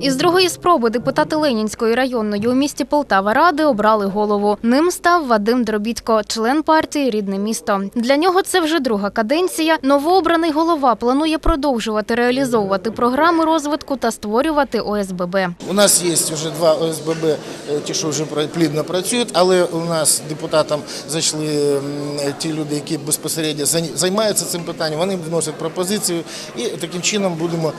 Із другої спроби депутати Ленінської районної у місті Полтава Ради обрали голову. Ним став Вадим Дробітько, член партії Рідне місто. Для нього це вже друга каденція. Новообраний голова планує продовжувати реалізовувати програми розвитку та створювати ОСББ. У нас є вже два ОСББ, е, ті, що вже плідно працюють, але у нас депутатам зайшли ті люди, які безпосередньо займаються цим питанням. Вони вносять пропозицію і таким чином будемо,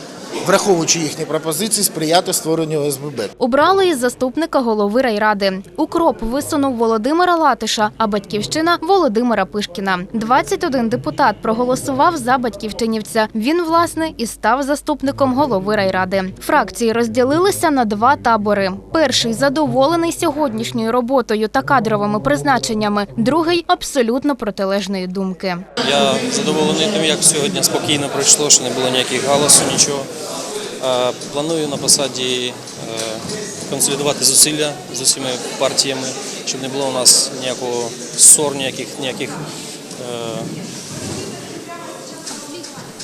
враховуючи їхні пропозиції, сприяти створенню ОСББ. Обрали із заступника голови райради. Укроп висунув Володимира Латиша, а батьківщина Володимира Пишкіна. 21 депутат проголосував за батьківщинівця. Він, власне, і став заступником голови райради. Фракції розділилися на два табори. Перший задоволений сьогоднішньою роботою та кадровими призначеннями, другий абсолютно протилежної думки. Я задоволений тим, як сьогодні спокійно пройшло, що не було ніяких галасу, нічого. Планую на посаді е, консолідувати зусилля з усіма партіями, щоб не було у нас ніякого ссор, ніяких, ніяких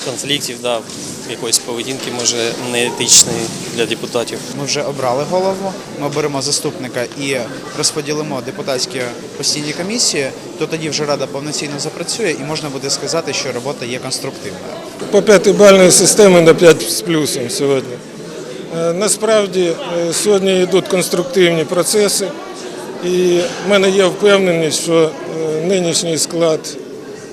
конфліктів, да, якоїсь поведінки, може, неетичної для депутатів. Ми вже обрали голову, ми оберемо заступника і розподілимо депутатські постійні комісії, то тоді вже рада повноцінно запрацює і можна буде сказати, що робота є конструктивною. По п'ятибальної системи на 5 з плюсом сьогодні. Е, Насправді е, сьогодні йдуть конструктивні процеси, і в мене є впевненість, що е, нинішній склад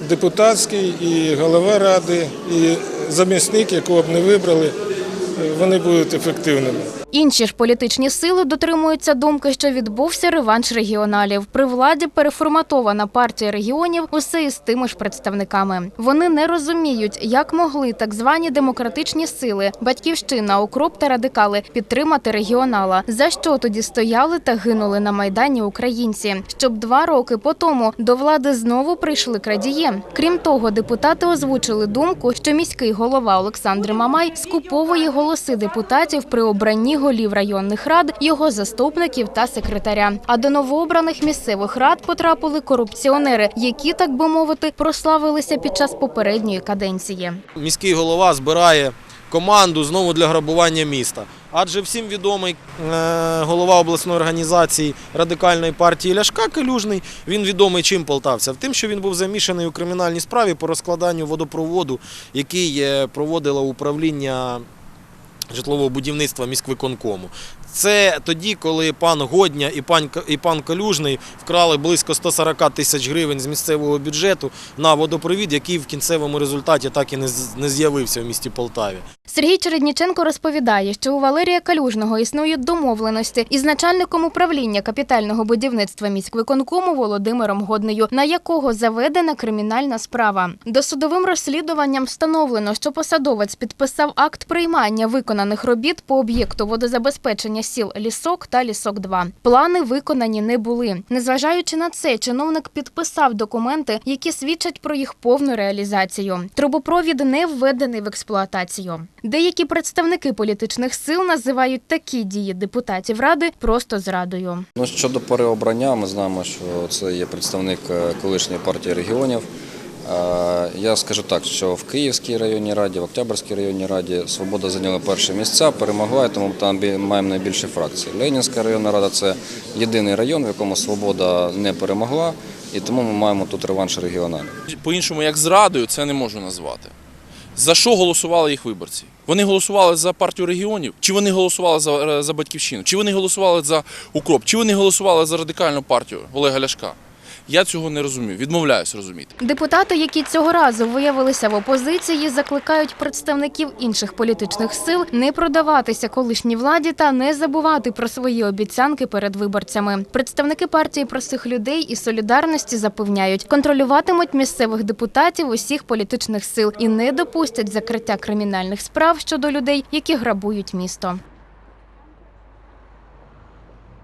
депутатський і голова ради, і замісник, якого б не вибрали, вони будуть ефективними. Інші ж політичні сили дотримуються думки, що відбувся реванш регіоналів. При владі переформатована партія регіонів усе із тими ж представниками. Вони не розуміють, як могли так звані демократичні сили, батьківщина, укроп та радикали підтримати регіонала. За що тоді стояли та гинули на майдані українці, щоб два роки по тому до влади знову прийшли крадії. Крім того, депутати озвучили думку, що міський голова Олександр Мамай скуповує голоси депутатів при обранні голів районних рад, його заступників та секретаря. А до новообраних місцевих рад потрапили корупціонери, які, так би мовити, прославилися під час попередньої каденції. міський голова збирає команду знову для грабування міста. Адже всім відомий е, голова обласної організації радикальної партії Ляшка Калюжний. Він відомий чим полтавця? Тим, що він був замішаний у кримінальній справі по розкладанню водопроводу, який е, проводило управління житлового будівництва міськвиконкому. Це тоді, коли пан Годня і пан, і пан Калюжний вкрали близько 140 тисяч гривень з місцевого бюджету на водопровід, який в кінцевому результаті так і не з'явився в місті Полтаві. Сергій Чередніченко розповідає, що у Валерія Калюжного існують домовленості із начальником управління капітального будівництва міськвиконкому Володимиром Годнею, на якого заведена кримінальна справа. Досудовим розслідуванням встановлено, що посадовець підписав акт приймання виконаних робіт по об'єкту водозабезпечення сіл Лісок та Лісок 2 Плани виконані не були. Незважаючи на це, чиновник підписав документи, які свідчать про їх повну реалізацію. Трубопровід не введений в експлуатацію. Деякі представники політичних сил називають такі дії депутатів ради просто зрадою. Ну, щодо переобрання, ми знаємо, що це є представник е, колишньої партії регіонів. Е, Я скажу так, що в Київській районній раді, в Октябрьській районній раді Свобода зайняла перші місця, перемогла, тому там маємо найбільше фракцій. Ленінська районна рада це єдиний район, в якому Свобода не перемогла, і тому ми маємо тут реванш регіоналів. По-іншому, як зрадою, це не можу назвати. За що голосували їх виборці? Вони голосували за партію регіонів, чи вони голосували за, за батьківщину, чи вони голосували за укроп, чи вони голосували за радикальну партію Олега Ляшка? Я цього не розумію, відмовляюсь розуміти. Депутати, які цього разу виявилися в опозиції, закликають представників інших політичних сил не продаватися колишній владі та не забувати про свої обіцянки перед виборцями. Представники партії простих людей і солідарності запевняють, контролюватимуть місцевих депутатів усіх політичних сил і не допустять закриття кримінальних справ щодо людей, які грабують місто.